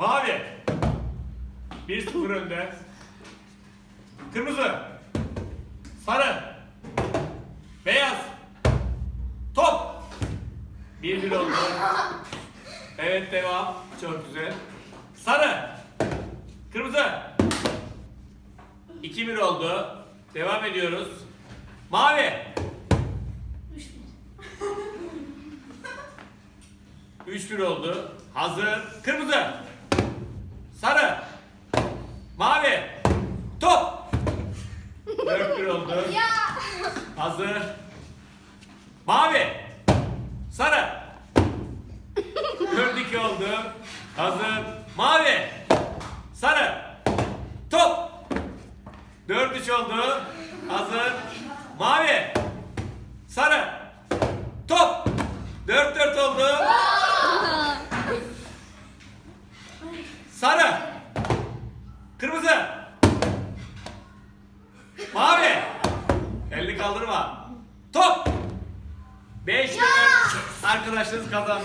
Mavi. 1-0 önde. Kırmızı. Sarı. Beyaz. Top. 1-1 oldu. Evet devam. Çok güzel. Sarı. Kırmızı. 2-1 oldu. Devam ediyoruz. Mavi. 3-1 oldu. Hazır. Kırmızı. Mavi. Top. 4-1 oldu. Ya. Hazır. Mavi. Sarı. 4-2 oldu. Hazır. Mavi. Sarı. Top. 4-3 oldu. Hazır. Mavi. Sarı. Top. 4-4 oldu. Sarı. Kırmızı. Mavi. Elini kaldırma. Top. 5 Arkadaşınız kazandı.